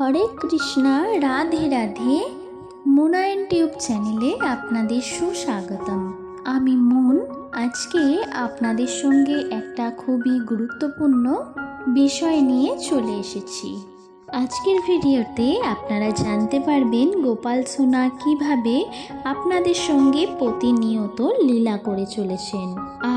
হরে কৃষ্ণা, রাধে রাধে। মুনায়ন টিউব চ্যানেলে আপনাদের সুস্বাগতম। আমি মুন। আজকে আপনাদের সঙ্গে একটা খুবই গুরুত্বপূর্ণ বিষয় নিয়ে চলে এসেছি। আজকের ভিডিওতে আপনারা জানতে পারবেন গোপাল সোনা কীভাবে আপনাদের সঙ্গে প্রতিনিয়ত লীলা করে চলেছেন,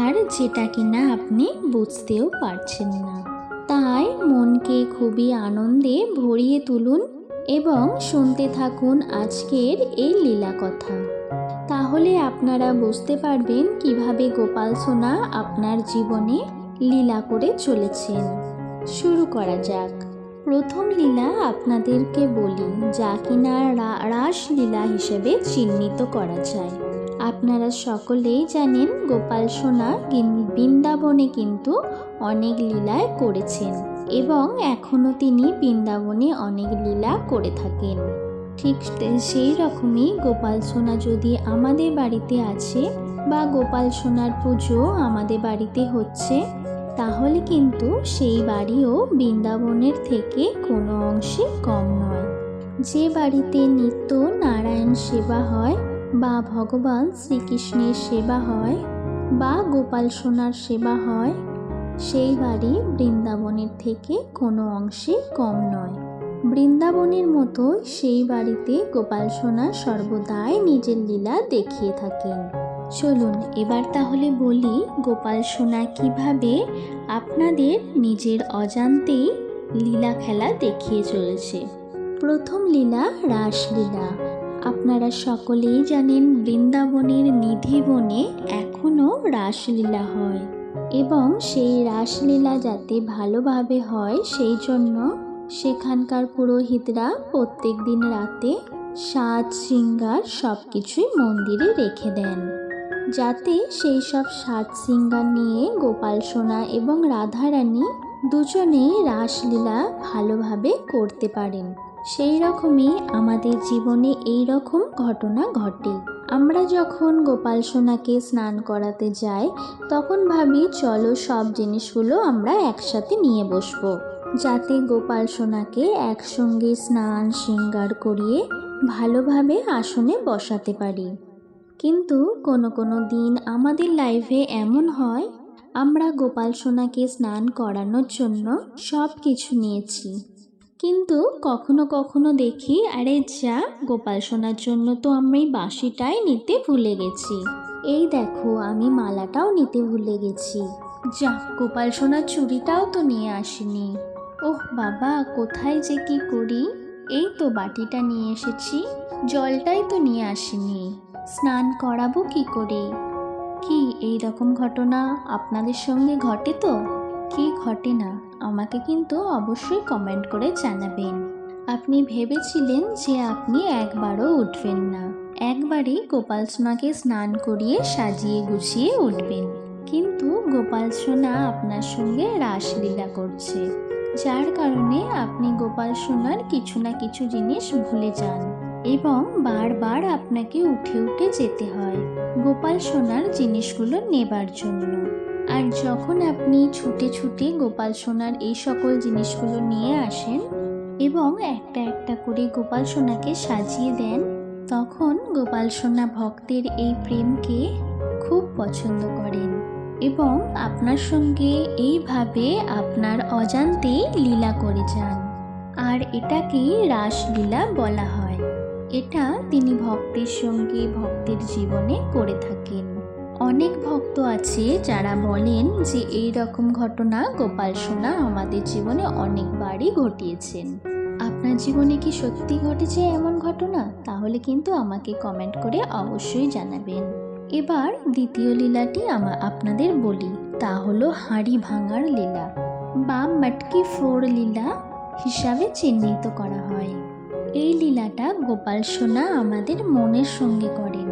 আর যেটা কিনা আপনি বুঝতেও পারছেন না। তাই মনকে খুবই আনন্দে ভরিয়ে তুলুন এবং শুনতে থাকুন আজকের এই লীলা কথা। তাহলে আপনারা বুঝতে পারবেন কীভাবে গোপাল সোনা আপনার জীবনে লীলা করে চলেছেন। শুরু করা যাক। প্রথম লীলা আপনাদেরকে বলি, যা কিনা রাসলীলা হিসেবে চিহ্নিত করা যায়। আপনারা সকলেই জানেন গোপাল সোনা বৃন্দাবনে কিন্তু অনেক লীলায় করেছেন এবং এখনও তিনি বৃন্দাবনে অনেক লীলা করে থাকেন। ঠিক সেই রকমই গোপাল সোনা যদি আমাদের বাড়িতে আছে বা গোপাল সোনার পুজো আমাদের বাড়িতে হচ্ছে, তাহলে কিন্তু সেই বাড়িও বৃন্দাবনের থেকে কোনো অংশে কম নয়। যে বাড়িতে নিত্য নারায়ণ সেবা হয় বা ভগবান শ্রীকৃষ্ণের সেবা হয় বা গোপাল সোনার সেবা হয়, সেই বাড়ি বৃন্দাবনের থেকে কোনো অংশে কম নয়। বৃন্দাবনের মতো সেই বাড়িতে গোপাল সোনা সর্বদাই নিজের লীলা দেখিয়ে থাকেন। চলুন এবার তাহলে বলি গোপাল সোনা কীভাবে আপনাদের নিজের অজান্তেই লীলা খেলা দেখিয়ে চলেছে। প্রথম লীলা রাসলীলা। আপনারা সকলেই জানেন বৃন্দাবনের নিধিবনে এখনও রাসলীলা হয় এবং সেই রাসলীলা যাতে ভালোভাবে হয় সেই জন্য সেখানকার পুরোহিতরা প্রত্যেক দিন রাতে সাজ শৃঙ্গার সব কিছুই মন্দিরে রেখে দেন। যাতে সেই সব সাজ শৃঙ্গার নিয়ে গোপাল সোনা এবং রাধারানী দুজনেই রাসলীলা ভালোভাবে করতে পারেন। সেই রকমই আমাদের জীবনে এই রকম ঘটনা ঘটে। আমরা যখন গোপাল সোনাকে স্নান করাতে যাই, তখন ভাবি, চলো সব জিনিসগুলো আমরা একসাথে নিয়ে বসবো। যাতে গোপাল সোনাকে একসঙ্গে স্নান শৃঙ্গার করিয়ে ভালোভাবে আসনে বসাতে পারি। কিন্তু কোনো কোনো দিন আমাদের লাইফে এমন হয়, আমরা গোপাল সোনাকে স্নান করানোর জন্য সব কিছু নিয়েছি। কিন্তু কখনো কখনো দেখি, আরে যা, গোপাল সোনার জন্য তো আমি বাঁশিটাই নিতে ভুলে গেছি। এই দেখো, আমি মালাটাও নিতে ভুলে গেছি। যা, গোপাল সোনার চুড়িটাও তো নিয়ে আসিনি। ওহ বাবা, কোথায় যে কি করি? এই তো বাটিটা নিয়ে এসেছি, জলটাই তো নিয়ে আসিনি। স্নান করাবো কি করে? কি, এই রকম ঘটনা আপনাদের সঙ্গে ঘটে তো? কি ঘটে না, আমাকে কিন্তু অবশ্যই কমেন্ট করে জানাবেন। আপনি ভেবেছিলেন যে আপনি একবারও উঠবেন না। একবারই গোপাল সোনাকে স্নান করিয়ে সাজিয়ে গুছিয়ে উঠবেন। কিন্তু গোপাল সোনা আপনার সঙ্গে রাসলীলা করছে। যার কারণে আপনি গোপাল সোনার কিছু না কিছু জিনিস ভুলে যান এবং বারবার আপনাকে উঠে উঠে যেতে হয় গোপাল সোনার জিনিসগুলো নেবার জন্য। আর যখন আপনি ছুটে ছুটে গোপাল সোনার এই সকল জিনিসগুলো নিয়ে আসেন এবং একটা একটা করে গোপাল সোনাকে সাজিয়ে দেন, তখন গোপাল সোনা ভক্তের এই প্রেমকে খুব পছন্দ করেন এবং আপনার সঙ্গে এইভাবে আপনার অজান্তে লীলা করে যান। আর এটাকেই রাসলীলা বলা হয়। এটা তিনি ভক্তের সঙ্গে ভক্তের জীবনে করে থাকেন। অনেক ভক্ত আছে যারা বলেন যে এই রকম ঘটনা গোপাল সোনা আমাদের জীবনে অনেকবারই ঘটিয়েছেন। আপনার জীবনে কি সত্যি ঘটেছে এমন ঘটনা? তাহলে কিন্তু আমাকে কমেন্ট করে অবশ্যই জানাবেন। এবার দ্বিতীয় লীলাটি আমা, আপনাদের বলি। তা হলো হাঁড়ি ভাঙার লীলা বা মটকি ফোর লীলা হিসাবে চিহ্নিত করা হয়। এই লীলাটা গোপাল সোনা আমাদের মনের সঙ্গে করেন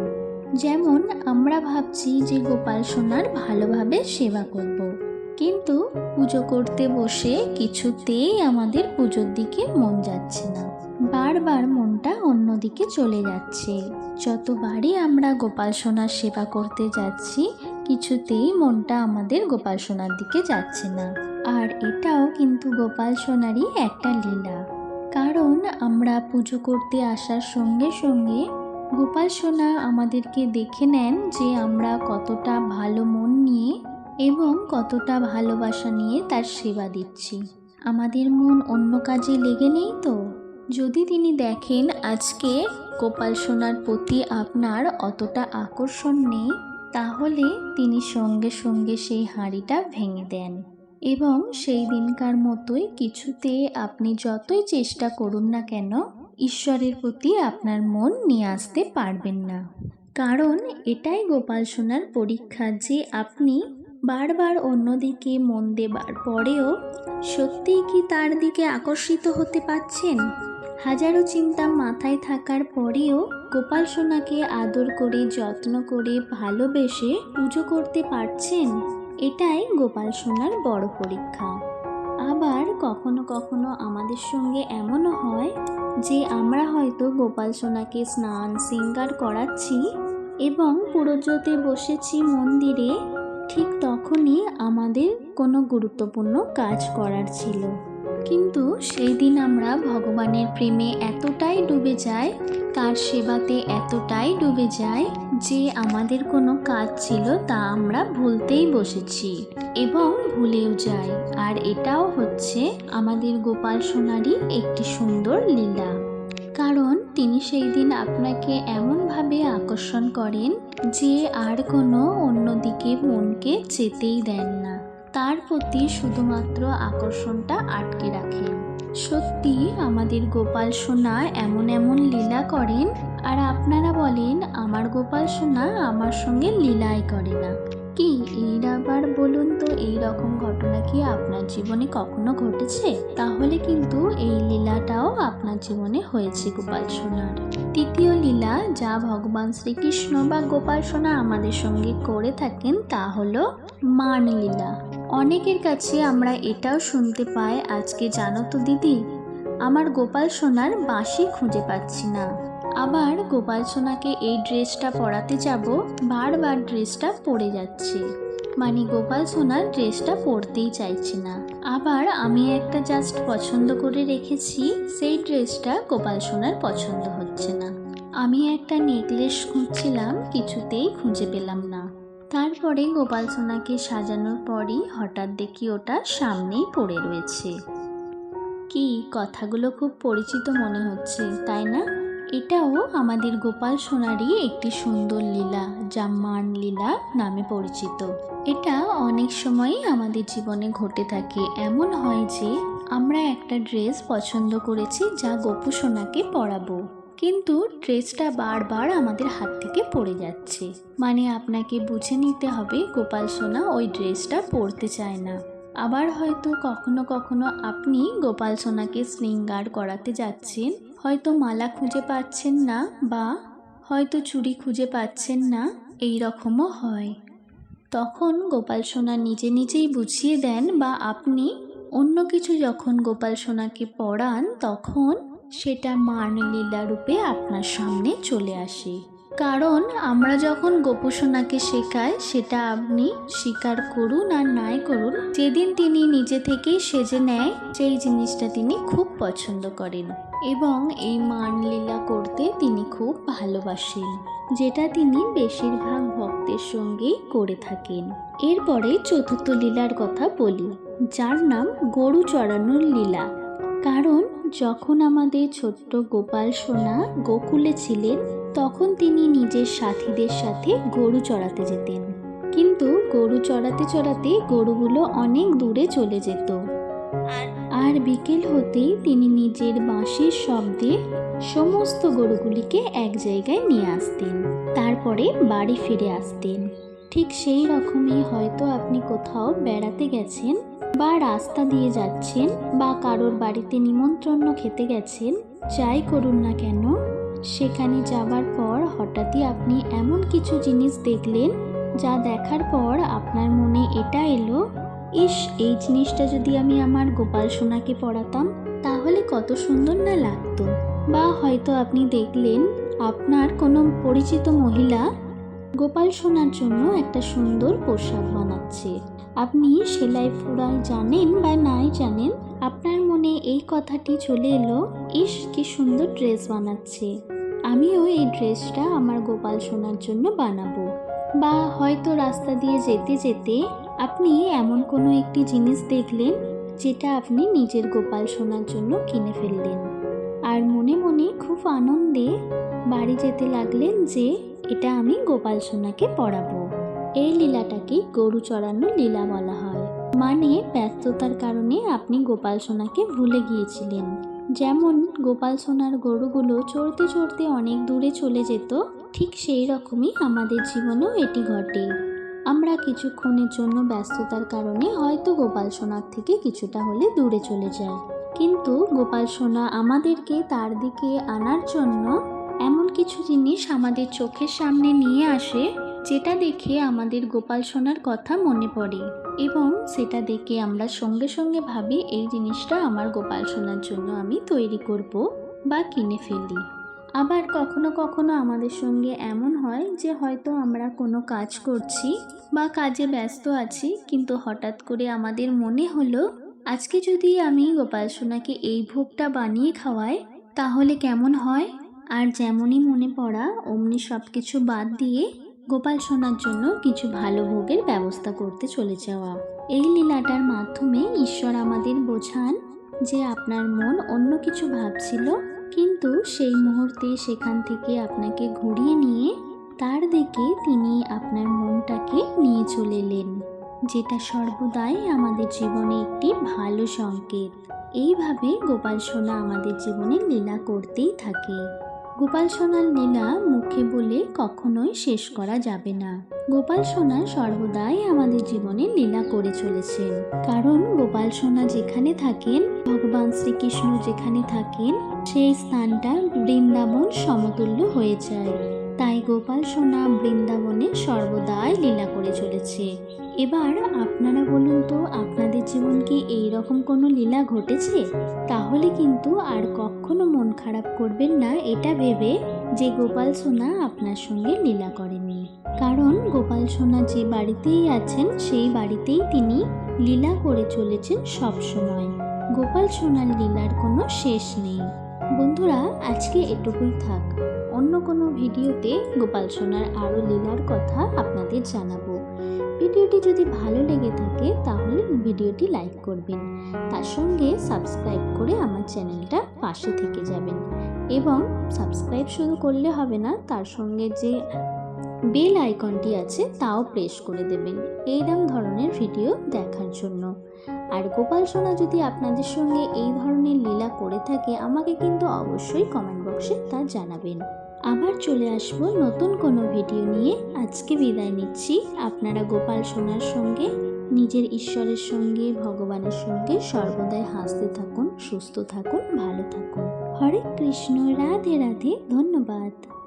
যেমন আমরা ভাবছি যে গোপাল সোনার ভালোভাবে সেবা করব। কিন্তু পুজো করতে বসে কিছুতেই আমাদের পুজোর দিকে মন যাচ্ছে না। বারবার মনটা অন্যদিকে চলে যাচ্ছে। যতবারই আমরা গোপাল সোনার সেবা করতে যাচ্ছি, কিছুতেই মনটা আমাদের গোপাল সোনার দিকে যাচ্ছে না। আর এটাও কিন্তু গোপাল সোনারই একটা লীলা। কারণ আমরা পুজো করতে আসার সঙ্গে সঙ্গে গোপাল সোনা আমাদেরকে দেখে নেন যে আমরা কতটা ভালো মন নিয়ে এবং কতটা ভালোবাসা নিয়ে তার সেবা দিচ্ছি। আমাদের মন অন্য কাজে লেগে নেই তো? যদি তিনি দেখেন আজকে গোপাল সোনার প্রতি আপনার অতটা আকর্ষণ নেই, তাহলে তিনি সঙ্গে সঙ্গে সেই হাঁড়িটা ভেঙে দেন এবং সেই দিনকার মতোই কিছুতে আপনি যতই চেষ্টা করুন না কেন ঈশ্বরের প্রতি আপনার মন নিয়ে আসতে পারবেন না। কারণ এটাই গোপাল সোনার পরীক্ষা যে আপনি বারবার অন্যদিকে মন দেবার পরেও সত্যিই কি তার দিকে আকর্ষিত হতে পারছেন হাজারো চিন্তা মাথায় থাকার পরেও গোপাল সোনাকে আদর করে, যত্ন করে, ভালোবেসে পুজো করতে পারছেন, এটাই গোপাল সোনার বড় পরীক্ষা। কখনো কখনো আমাদের সঙ্গে এমনও হয় যে আমরা হয়তো গোপাল সোনাকে স্নান, সিঙ্গার করাচ্ছি এবং পুরোজোতে বসেছি মন্দিরে, ঠিক তখনই আমাদের কোনো গুরুত্বপূর্ণ কাজ করার ছিল। কিন্তু সেই দিন আমরা ভগবানের প্রেমে এতটাই ডুবে যাই তার সেবাতে এতটাই ডুবে যায় যে আমাদের কোনো কাজ ছিল তা আমরা ভুলতেই বসেছি এবং ভুলেও যাই। আর এটাও হচ্ছে আমাদের গোপাল সোনারই একটি সুন্দর লীলা। কারণ তিনি সেই দিন আপনাকে এমনভাবে আকর্ষণ করেন যে আর কোনো অন্যদিকে মনকে যেতেই দেন না। তার প্রতি শুধুমাত্র আকর্ষণটা আটকে রাখেন। সত্যি আমাদের গোপাল সোনা এমন এমন লীলা করেন, আর আপনারা বলেন আমার গোপাল সোনা আমার সঙ্গে লীলাই করে না। কি এই আবার বলুন তো, এই রকম ঘটনা কি আপনার জীবনে কখনো ঘটেছে? তাহলে কিন্তু এই লীলাটাও আপনার জীবনে হয়েছে, গোপাল সোনার। তৃতীয় লীলা, যা ভগবান শ্রীকৃষ্ণ বা গোপাল সোনা আমাদের সঙ্গে করে থাকেন, তা হলো মান লীলা। অনেকের কাছে আমরা এটাও শুনতে পাই, আজকে জানো তো দিদি, আমার গোপাল সোনার বাঁশি খুঁজে পাচ্ছি না। আবার গোপাল সোনাকে এই ড্রেসটা পরাতে যাব, বারবার ড্রেসটা পরে যাচ্ছে। মানে গোপাল সোনার ড্রেসটা পরতেই চাইছে না। আবার আমি একটা জাস্ট পছন্দ করে রেখেছি, সেই ড্রেসটা গোপাল সোনার পছন্দ হচ্ছে না। আমি একটা নেকলেস খুঁজছিলাম, কিছুতেই খুঁজে পেলাম না। তারপরে গোপাল সোনাকে সাজানোর পরই হঠাৎ দেখি ওটা সামনেই পড়ে রয়েছে। কি, কথাগুলো খুব পরিচিত মনে হচ্ছে, তাই না? এটাও আমাদের গোপাল সোনারই একটি সুন্দর লীলা যা মান লীলা নামে পরিচিত। এটা অনেক সময়ই আমাদের জীবনে ঘটে থাকে। এমন হয় যে, আমরা একটা ড্রেস পছন্দ করেছি যা গোপু সোনাকে পরাবো। কিন্তু ড্রেসটা বারবার আমাদের হাত থেকে পড়ে যাচ্ছে। মানে আপনাকে বুঝে নিতে হবে, গোপাল সোনা ওই ড্রেসটা পরতে চায় না। আবার হয়তো কখনো কখনো আপনি গোপাল সোনাকে শৃঙ্গার করাতে যাচ্ছেন। হয়তো মালা খুঁজে পাচ্ছেন না বা হয়তো চুরি খুঁজে পাচ্ছেন না, এই রকমও হয়। তখন গোপাল সোনা নিজে নিজেই বুঝিয়ে দেন, বা আপনি অন্য কিছু যখন গোপাল সোনাকে পড়ান, তখন সেটা মান লীলা রূপে আপনার সামনে চলে আসে। কারণ আমরা যখন গোপসোনাকে শেখাই, সেটা আপনি স্বীকার করুন আর নাই করুন। যেদিন তিনি নিজে থেকেই সেজে নেয়, সেই জিনিসটা তিনি খুব পছন্দ করেন এবং এই মান লীলা করতে তিনি খুব ভালোবাসেন, যেটা তিনি বেশিরভাগ ভক্তের সঙ্গেই করে থাকেন। এরপরে চতুর্থ লীলার কথা বলি, যার নাম গরু চড়ানোর লীলা। কারণ যখন আমাদের ছোট্ট গোপাল সোনা গোকুলে ছিলেন তখন তিনি নিজের সাথীদের সাথে গরু চড়াতে যেতেন। কিন্তু গরু চড়াতে চড়াতে গরুগুলো অনেক দূরে চলে যেত। আর বিকেল হতেই তিনি নিজের বাঁশির শব্দে সমস্ত গরুগুলিকে এক জায়গায় নিয়ে আসতেন। তারপরে বাড়ি ফিরে আসতেন। ঠিক সেই রকমই হয়তো আপনি কোথাও বেড়াতে গেছেন বা রাস্তা দিয়ে যাচ্ছেন বা কারোর বাড়িতে নিমন্ত্রণ খেতে গেছেন, যাই করুন না কেন সেখানে যাবার পর হঠাৎই আপনি এমন কিছু জিনিস দেখলেন যা দেখার পর আপনার মনে এটা এলো, ইস, এই জিনিসটা যদি আমি আমার গোপাল সোনাকে পড়াতাম, তাহলে কত সুন্দর না লাগতো? বা হয়তো আপনি দেখলেন আপনার কোনো পরিচিত মহিলা গোপাল সোনার জন্য একটা সুন্দর পোশাক বানাচ্ছে। আপনি সেলাই ফোড়াই জানেন বা নাই জানেন, আপনার মনে মনে এই কথাটি চলে এলো, ইস, কি সুন্দর ড্রেস বানাচ্ছে। আমিও এই ড্রেসটা আমার গোপাল সোনার জন্য বানাবো। বা হয়তো রাস্তা দিয়ে যেতে যেতে আপনি এমন কোনো একটি জিনিস দেখলেন, যেটা আপনি নিজের গোপাল সোনার জন্য কিনে ফেললেন। আর মনে মনে খুব আনন্দে বাড়ি যেতে লাগলেন যে, এটা আমি গোপাল সোনাকে পড়াবো এই লীলাটাকে গরু চড়ানো লীলা বলা হয়। মানে ব্যস্ততার কারণে আপনি গোপাল সোনাকে ভুলে গিয়েছিলেন। যেমন গোপাল সোনার গরুগুলো চড়তে চড়তে অনেক দূরে চলে যেত, ঠিক সেই রকমই আমাদের জীবনেও এটি ঘটে। আমরা কিছুক্ষণের জন্য ব্যস্ততার কারণে হয়তো গোপাল সোনার থেকে কিছুটা হলে দূরে চলে যায় কিন্তু গোপাল সোনা আমাদেরকে তার দিকে আনার জন্য এমন কিছু জিনিস আমাদের চোখের সামনে নিয়ে আসে যেটা দেখে আমাদের গোপাল সোনার কথা মনে পড়ে এবং সেটা দেখে আমরা সঙ্গে সঙ্গে ভাবি, এই জিনিসটা আমার গোপাল সোনার জন্য আমি তৈরি করব বা কিনে ফেলি। আবার কখনো কখনো আমাদের সঙ্গে এমন হয় যে হয়তো আমরা কোনো কাজ করছি বা কাজে ব্যস্ত আছি, কিন্তু হঠাৎ করে আমাদের মনে হলো, আজকে যদি আমি গোপাল সোনাকে এই ভোগটা বানিয়ে খাওয়াই, তাহলে কেমন হয়? আর যেমনই মনে পড়া, অমনি সব কিছু বাদ দিয়ে গোপাল সোনার জন্য কিছু ভালো ভোগের ব্যবস্থা করতে চলে যাওয়া। এই লীলাটার মাধ্যমে ঈশ্বর আমাদের বোঝান যে আপনার মন অন্য কিছু ভাবছিল, কিন্তু সেই মুহূর্তে সেখান থেকে আপনাকে ঘুরিয়ে নিয়ে তার দিকে তিনি আপনার মনটাকে নিয়ে চলে এলেন, যেটা সর্বদাই আমাদের জীবনে একটি ভালো সংকেত। এইভাবে গোপাল সোনা আমাদের জীবনে লীলা করতেই থাকে। গোপাল সোনার লীলা মুখে বলে কখনোই শেষ করা যাবে না। গোপাল সোনা সর্বদাই আমাদের জীবনে লীলা করে চলেছেন। কারণ গোপাল সোনা যেখানে থাকেন, ভগবান শ্রীকৃষ্ণ যেখানে থাকেন, সেই স্থানটা বৃন্দাবন সমতুল্য হয়ে যায়। তাই গোপাল সোনা বৃন্দাবনে সর্বদাই লীলা করে চলেছে। এবার আপনারা বলুন তো, আপনাদের জীবন কি এইরকম কোনো লীলা ঘটেছে? তাহলে কিন্তু আর কখনো মন খারাপ করবেন না, এটা ভেবে যে গোপাল সোনা আপনার সঙ্গে লীলা করেনি। কারণ গোপাল সোনা যে বাড়িতেই আছেন, সেই বাড়িতেই তিনি লীলা করে চলেছেন সব সময় গোপাল সোনার লীলার কোনো শেষ নেই। বন্ধুরা, আজকে এটুকুই থাক। অন্য কোনো ভিডিওতে গোপাল সোনার আরও লীলার কথা আপনাদের জানাব। ভিডিওটি যদি ভালো লেগে থাকে, তাহলে ভিডিওটি লাইক করবেন। তার সঙ্গে সাবস্ক্রাইব করে আমার চ্যানেলটা পাশে থেকে যাবেন। এবং সাবস্ক্রাইব শুধু করলে হবে না, তার সঙ্গে যে বেল আইকনটি আছে তাও প্রেস করে দেবেন এইরকম ধরনের ভিডিও দেখার জন্য। আর গোপাল সোনা যদি আপনাদের সঙ্গে এই ধরনের লীলা করে থাকে, আমাকে কিন্তু অবশ্যই কমেন্ট বক্সে তা জানাবেন। আবার চলে আসব নতুন কোনো ভিডিও নিয়ে। আজকে বিদায় নিচ্ছি। আপনারা গোপাল সোনার সঙ্গে, নিজের ঈশ্বরের সঙ্গে, ভগবানের সঙ্গে সর্বদাই হাসতে থাকুন, সুস্থ থাকুন, ভালো থাকুন। হরে কৃষ্ণ, রাধে রাধে, ধন্যবাদ।